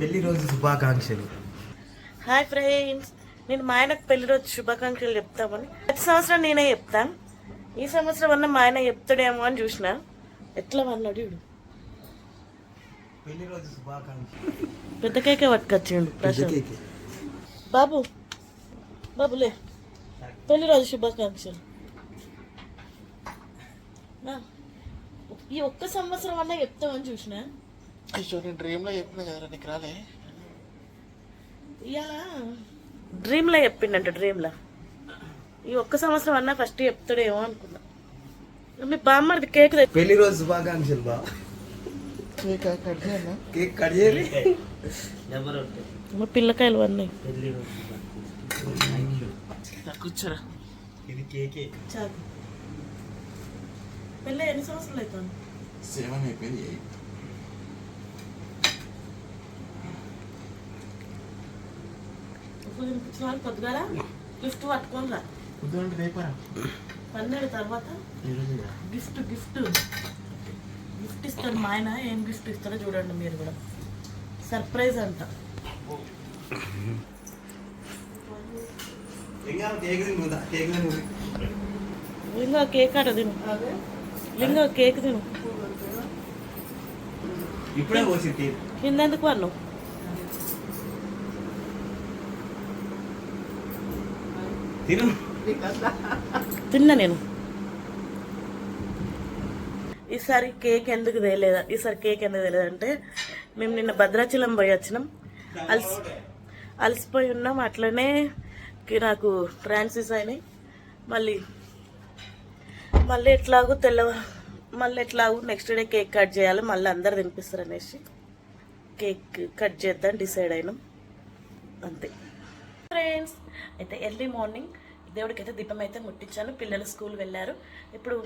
పెళ్ళి రోజు శుభాకాంక్షలు. హాయ్ ఫ్రెండ్స్ నేను మా ఆయనకు పెళ్ళి రోజు శుభాకాంక్షలు చెప్తామని. ప్రతి సంవత్సరం నేనే చెప్తాను. ఈ సంవత్సరం అన్న మా ఆయన చెప్తాడేమో అని చూసిన. ఎట్లా అన్నాడు వీడు పెళ్ళి రోజు శుభాకాంక్షలు. పెద్ద కేకే పట్టుకొచ్చిండు ప్రశాంత్. బాబు బాబులే పెళ్ళి రోజు శుభాకాంక్షలు. ఈ ఒక్క సంవత్సరం అన్న చెప్తామని చూసిన. అయ్యో నేను డ్రీమ్లో చెప్పిన కదరా నీకు రాలే. ఇవాళ డ్రీమ్లో చెప్పిండంట డ్రీమ్లో ఈ ఒక్క సంవత్సరం అన్న ఫస్ట్ చెప్తాడేమో అనుకున్నా. మీ బామ్మది కేక్ పెళ్ళి రోజు శుభాకాంక్షలు బా. కేక్ కట్ చేయనా? కేక్ కట్ చేయాలి. మా పిల్లకాయలు అన్నాయి కూర్చోరా. ఇది కేకే. చాలు. పెళ్ళి ఎన్ని సంవత్సరాలు అవుతుంది? సెవెన్ అయిపోయింది పొద్దుగాల గిఫ్ట్ పట్టుకొని రా. రేపరా పన్నెండు తర్వాత గిఫ్ట్ గిఫ్ట్. గిఫ్ట్ ఇస్తాడు మా ఆయన. ఏం గిఫ్ట్ ఇస్తాడో చూడండి మీరు కూడా. సర్ప్రైజ్ అంట. లింగా కేక్ అట తిను. లింగా కేక్ తిను. కిందెందుకు అన్నావు తిన్నా నేను. ఈసారి కేక్ ఎందుకు తేలేదా ఈసారి కేక్ ఎందుకు తేలేదంటే మేము నిన్న భద్రాచలం పోయి వచ్చినాం. అలసి అలసిపోయి ఉన్నాం. అట్లనే నాకు ఫ్రాన్సిస్ అయినాయి. మళ్ళీ మళ్ళీ ఎట్లాగో తెల్ల మళ్ళీ ఎట్లాగో నెక్స్ట్ డే కేక్ కట్ చేయాలి. మళ్ళీ అందరు తినిపిస్తారు అనేసి కేక్ కట్ చేద్దాం డిసైడ్ అయినాం. అంతే. ఫ్రెండ్స్ అయితే ఎర్లీ మార్నింగ్ దేవుడికైతే దీపం అయితే ముట్టించాను. పిల్లలు స్కూల్ వెళ్ళారు. ఇప్పుడు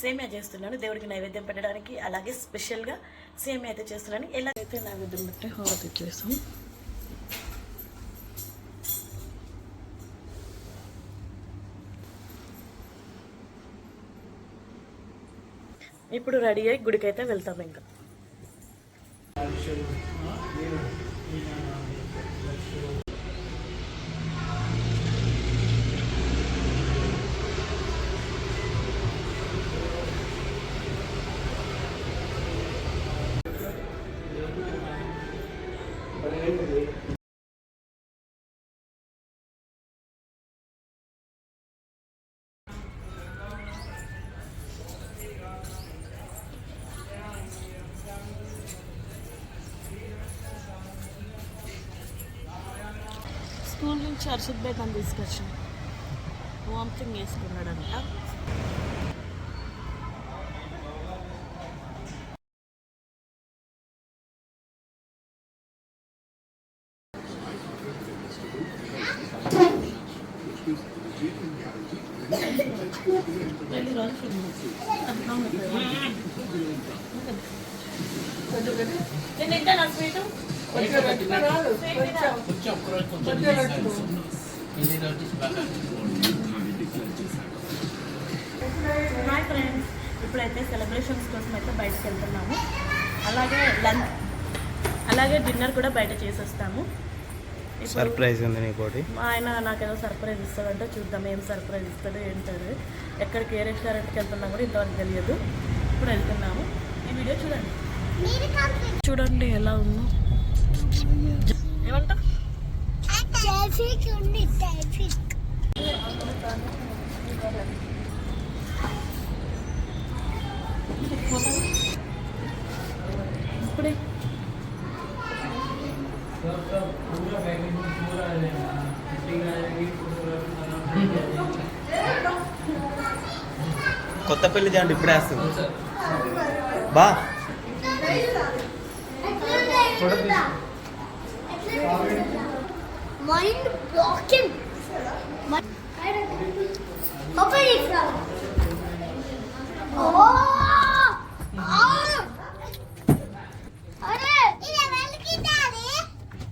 సేమియా చేస్తున్నాను. దేవుడికి నైవేద్యం పెట్టడానికి అలాగే స్పెషల్గా సేమియా అయితే చేస్తున్నాను. ఎలా అయితే నైవేద్యం పెట్టి హారతి చేసాం. ఇప్పుడు రెడీ అయ్యి గుడికి అయితే వెళ్తాం ఇంకా. స్కూల్ నుంచి హర్షద్ తీసుకొచ్చిన వామిటింగ్ వేసుకున్నాడంట. నేను ఎంత నా స్వీట్? హాయ్ ఫ్రెండ్స్ ఇప్పుడైతే సెలబ్రేషన్స్ కోసం అయితే బయటకు వెళ్తున్నాము. అలాగే లంచ్ అలాగే డిన్నర్ కూడా బయట చేసేస్తాము. సర్ప్రైజ్ ఉంది నీకోటి మా ఆయన నాకేదో సర్ప్రైజ్ ఇస్తాడంటే. చూద్దాం ఏం సర్ప్రైజ్ ఇస్తాడో ఏంటది ఎక్కడికి ఏ రెస్టారెంట్కి వెళ్తున్నా కూడా ఇంతవరకు తెలియదు. ఇప్పుడు వెళ్తున్నాము. ఈ వీడియో చూడండి. చూడండి ఎలా ఉందో. ఇప్పుడే. కొత్త పెళ్ళి చేయండి ఇప్పుడే వస్తుంది బా. మైండ్ బ్లాకింగ్ ఓపెన్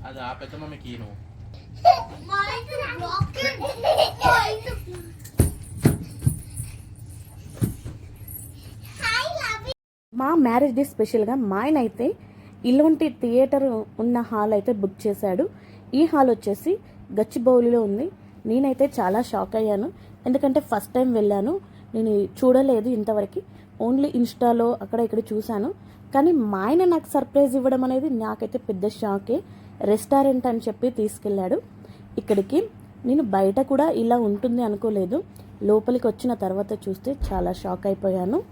అది ఆ పెద్ద మమ్మీకి నువ్వు mind blocking mind hi love మా మ్యారేజ్ డే స్పెషల్గా మా ఆయన అయితే ఇలాంటి థియేటర్ ఉన్న హాల్ అయితే బుక్ చేశాడు. ఈ హాల్ వచ్చేసి గచ్చిబౌలిలో ఉంది. నేనైతే చాలా షాక్ అయ్యాను. ఎందుకంటే ఫస్ట్ టైం వెళ్ళాను. నేను చూడలేదు ఇంతవరకు. ఓన్లీ ఇన్స్టాలో అక్కడ ఇక్కడ చూశాను. కానీ మా ఆయన నాకు సర్ప్రైజ్ ఇవ్వడం అనేది నాకైతే పెద్ద షాకే. రెస్టారెంట్ అని చెప్పి తీసుకెళ్ళాడు. ఇక్కడికి నేను బయట కూడా ఇలా ఉంటుంది అనుకోలేదు. లోపలికి వచ్చిన తర్వాత చూస్తే చాలా షాక్ అయిపోయాను.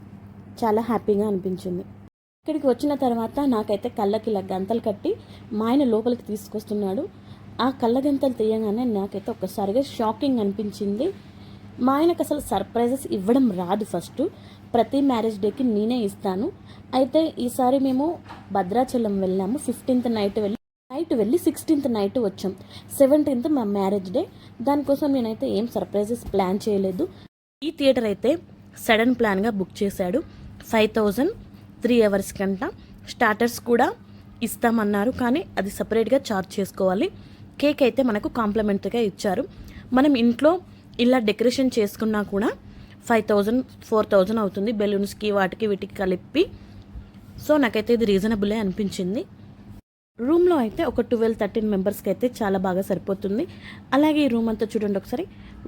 చాలా హ్యాపీగా అనిపించింది. ఇక్కడికి వచ్చిన తర్వాత నాకైతే కళ్ళకి ఇలా గంతలు కట్టి మా ఆయన లోపలికి తీసుకొస్తున్నాడు. ఆ కళ్ళ గంతలు తీయగానే నాకైతే ఒక్కసారిగా షాకింగ్ అనిపించింది. మా ఆయనకు అసలు సర్ప్రైజెస్ ఇవ్వడం రాదు ఫస్ట్. ప్రతి మ్యారేజ్ డేకి నేనే ఇస్తాను. అయితే ఈసారి మేము భద్రాచలం వెళ్ళాము. ఫిఫ్టీన్త్ నైట్ వెళ్ళి నైట్ వెళ్ళి సిక్స్టీన్త్ నైట్ వచ్చాం. సెవెంటీన్త్ మా మ్యారేజ్ డే. దానికోసం నేనైతే ఏం సర్ప్రైజెస్ ప్లాన్ చేయలేదు. ఈ థియేటర్ అయితే సడన్ ప్లాన్గా బుక్ చేశాడు. ఫైవ్ థౌజండ్ త్రీ అవర్స్ కంట స్టార్టర్స్ కూడా ఇస్తామన్నారు. కానీ అది సపరేట్గా చార్జ్ చేసుకోవాలి. కేక్ అయితే మనకు కాంప్లిమెంటరీగా ఇచ్చారు. మనం ఇంట్లో ఇలా డెకరేషన్ చేసుకున్నా కూడా ఫైవ్ థౌజండ్ ఫోర్ థౌజండ్ అవుతుంది బెలూన్స్కి వాటికి వీటికి కలిపి. సో నాకైతే ఇది రీజనబులే అనిపించింది. రూమ్లో అయితే ఒక ట్వెల్వ్ థర్టీన్ మెంబర్స్కి అయితే చాలా బాగా సరిపోతుంది. అలాగే ఈ రూమ్ అంతా చూడండి ఒకసారి.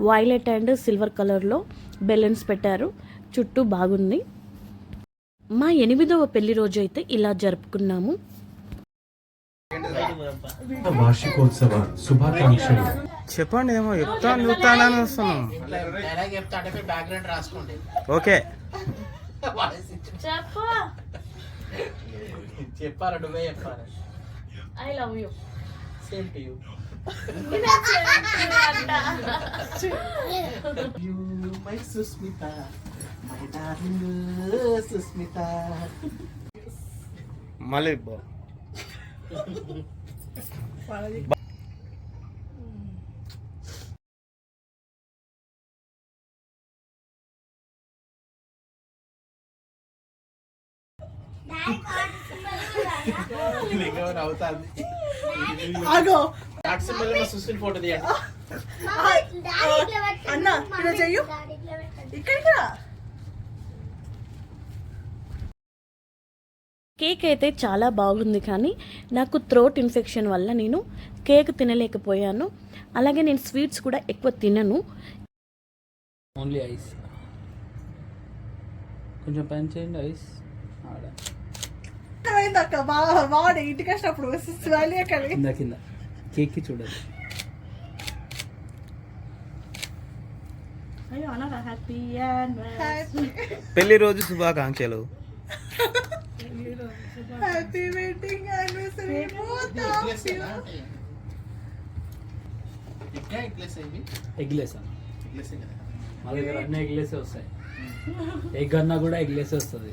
వైలెట్ అండ్ సిల్వర్ కలర్లో బెలూన్స్ పెట్టారు. చుట్టూ బాగుంది. మా ఎనిమిదవ పెళ్ళి రోజు అయితే ఇలా జరుపుకున్నాము. వార్షికోత్సవ శుభాకాంక్షలు. చెప్పండి ఏమో చెప్తాను చూస్తానని వస్తున్నాం. ఓకే. చెప్పారా నువ్వే చెప్పారా I love you same to you you my Susmita. My darling Susmita మళ్ళీ ఫోటో తీయండి. అన్న ఇలా చెయ్యు. ఇక్కడికి రా. కేక్ అయితే చాలా బాగుంది కానీ నాకు థ్రోట్ ఇన్ఫెక్షన్ వల్ల నేను కేక్ తినలేకపోయాను. అలాగే నేను స్వీట్స్ కూడా ఎక్కువ తినను. ఓన్లీ ఐస్ కొంచెం పని చేయండి ఐస్ బాగుంది ఇంటికి వచ్చినప్పుడు కింద కింద. కేక్కి చూడాలి పెళ్ళి రోజు శుభాకాంక్షలు. హ్యాపీ వెడ్డింగ్ యానివర్సరీ ఇంకా ఎగ్లెస్ అయింది ఎగ్లెస్ అన్న ఎగ్లెస్ కదా. మా దగ్గర అన్ని ఎగ్లెస్ వస్తాయి. ఎగ్ అన్నా కూడా ఎగ్లెస్ వస్తుంది.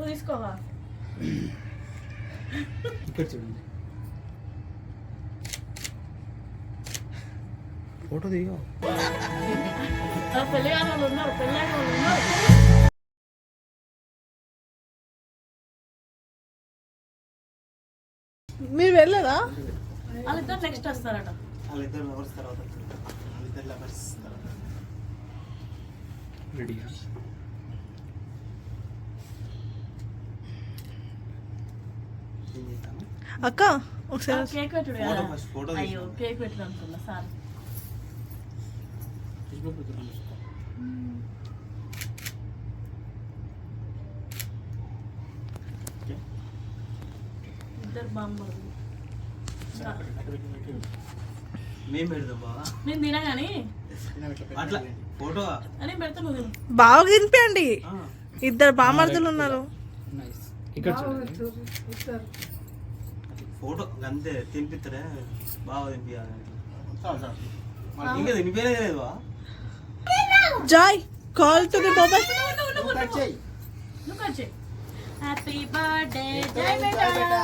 తీసుకోవా? ఇక్కడ చూడండి. ఫోటో దిగో. పెళ్ళి వాళ్ళు ఉన్నారు పెళ్ళి వాళ్ళు ఉన్నారు. నెక్స్ట్ వస్తారట. వాళ్ళిద్దరు లవర్స్ తర్వాత వాళ్ళిద్దరు లవర్స్ తర్వాత. రెడీగా అక్క ఒకసారి కేక్ పెట్టుడు ఫోటో అయ్యో కేక్ పెట్టుడు అనుకున్నా సార్. ఇద్దరు బామ్మలు నేను తినగాని? అట్లా ఫోటో. అని పెడతా నువ్వు తిను. బాగా తినిపించండి ఇద్దరు బామర్దులు ఉన్నారు. నైస్ ఇక్కడ చూడండి. ఫోటో అంతే తినిపిస్తారే. బాగా తినిపించాలి ఇంకా తినిపించలేదు బా జాయ్ కాల్ టు ది బాబాయ్ నువ్వు కట్ చేయి. హ్యాపీ బర్త్డే జై బేటా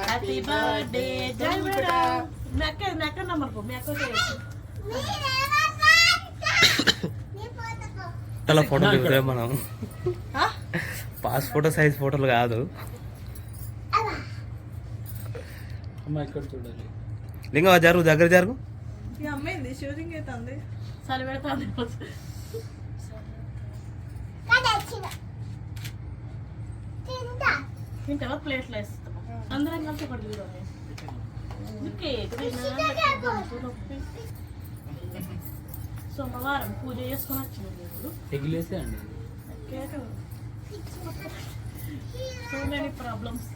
హ్యాపీ బర్త్డే జై బేటా మీ అక్క మీ అక్క నంబర్ పో మీ అక్క అలా ఫోటో దిగుతాం మనం పాస్ ఫోటో సైజ్ ఫోటోలు కాదు. లింగ జరుగు దగ్గర జరుగు ఈ అమ్మాయింది షూటింగ్ అవుతుంది పెడతా తింటావా? ప్లేట్లో వేస్తావా అందరం కలిసి ఒకటి సోమవారం పూజ చేసుకొని వచ్చింది ఇప్పుడు సో మెనీ ప్రాబ్లమ్స్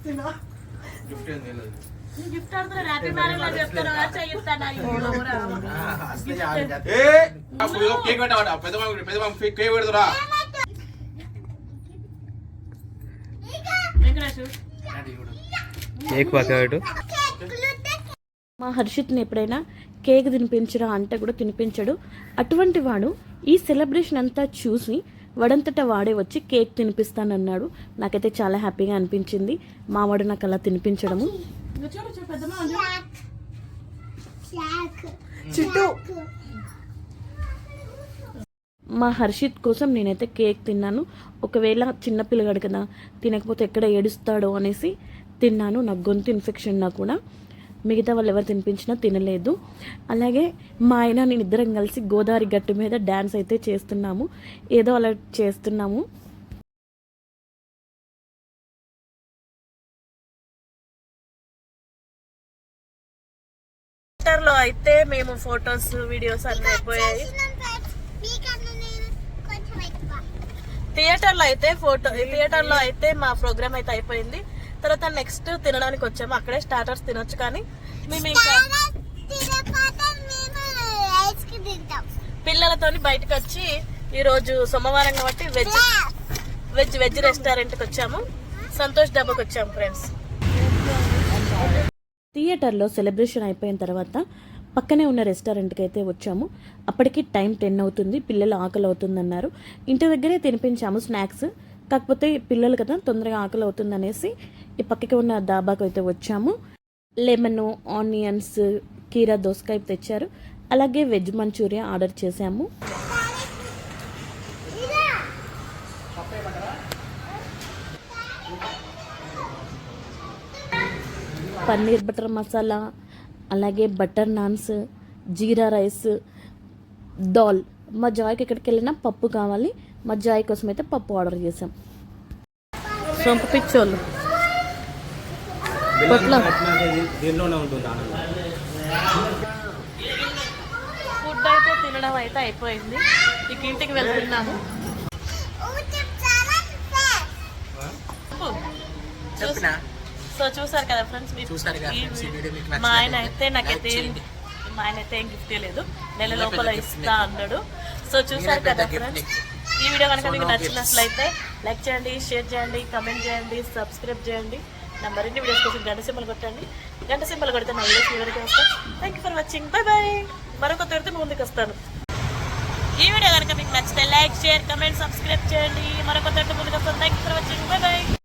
తినా గిఫ్ట్ ఆడుతున్నారు హ్యాపీ కేక్ కేక్ పెడతారా కేక్ పక్క పెట్టు. మా హర్షిత్ని ఎప్పుడైనా కేక్ తినిపించరా అంటే కూడా తినిపించడు. అటువంటి వాడు ఈ సెలబ్రేషన్ అంతా చూసి వాడంతటా వాడే వచ్చి కేక్ తినిపిస్తానన్నాడు. నాకైతే చాలా హ్యాపీగా అనిపించింది. మా వాడు నాకు అలా తినిపించడము. చిట్టు. మా హర్షిత్ కోసం నేనైతే కేక్ తిన్నాను. ఒకవేళ చిన్న పిల్లగాడు కదా తినకపోతే ఎక్కడ ఏడుస్తాడో అనేసి తిన్నాను. నాకు గొంతు ఇన్ఫెక్షన్ నా కూడా. మిగతా వాళ్ళు ఎవరు తినిపించినా తినలేదు. అలాగే మా ఆయన నేను ఇద్దరం కలిసి గోదావరి గట్టు మీద డ్యాన్స్ అయితే చేస్తున్నాము. ఏదో అలా చేస్తున్నాము. అయితే మేము ఫొటోస్ వీడియోస్ అన్నీ అయిపోయాయి. థియేటర్లో అయితే ఫోటో థియేటర్లో అయితే మా ప్రోగ్రామ్ అయితే అయిపోయింది. తర్వాత నెక్స్ట్ తినడానికి వచ్చాము. అక్కడే స్టార్టర్స్ తినొచ్చు కానీ మేము ఇంకా పిల్లలతో పిల్లలతోని బయటకు వచ్చి ఈరోజు సోమవారం కాబట్టి వెజ్ వెజ్ వెజ్ రెస్టారెంట్కి వచ్చాము. సంతోష్ డబ్బాకి వచ్చాము ఫ్రెండ్స్. థియేటర్లో సెలబ్రేషన్ అయిపోయిన తర్వాత పక్కనే ఉన్న రెస్టారెంట్కి అయితే వచ్చాము. అప్పటికి టైం టెన్ అవుతుంది పిల్లలు ఆకలి అవుతుందన్నారు ఇంటి దగ్గరే తినిపించాము స్నాక్స్. కాకపోతే పిల్లలు కదా తొందరగా ఆకలి అవుతుంది అనేసి ఈ పక్కకి ఉన్న దాబాకు అయితే వచ్చాము. లెమన్ ఆనియన్స్ కీరా దోసకాయ తెచ్చారు. అలాగే వెజ్ మంచూరియా ఆర్డర్ చేశాము. పన్నీర్ బటర్ మసాలా అలాగే బటర్ నాన్స్ జీరా రైస్ దాల్. మా జాయ్కి ఎక్కడికి వెళ్ళినా పప్పు కావాలి. మా జాయ్ కోసం అయితే పప్పు ఆర్డర్ చేసాం సొంప పిచ్చోళ్ళు. ఫుడ్ అయితే తినడం అయితే అయిపోయింది. ఇక ఇంటికి వెళ్తున్నాము. చెప్పినా? సో చూసారు కదా ఫ్రెండ్స్ మీరు మా ఆయన అయితే నాకైతే. మా ఆయన అయితే ఏం గిఫ్ట్ లేదు నెల లోపల ఇస్తా అన్నాడు. సో చూసారు కదా ఫ్రెండ్స్. ఈ వీడియో కనుక మీకు నచ్చినట్లయితే లైక్ చేయండి షేర్ చేయండి కమెంట్ చేయండి సబ్స్క్రైబ్ చేయండి. నా మరిన్ని వీడియోస్ కోసం గంట సింబల్ కొట్టండి. గంట సింబల్ కొడితే నా వీడియోస్ వివరికి వస్తాను thank you for watching bye bye మరొక తొడితే ముందుకు వస్తాను. ఈ వీడియో కనుక మీకు నచ్చితే లైక్ షేర్ కమెంట్ సబ్స్క్రైబ్ చేయండి. మరొక తొడితే ముందుకు వస్తాను. Thank you for watching bye bye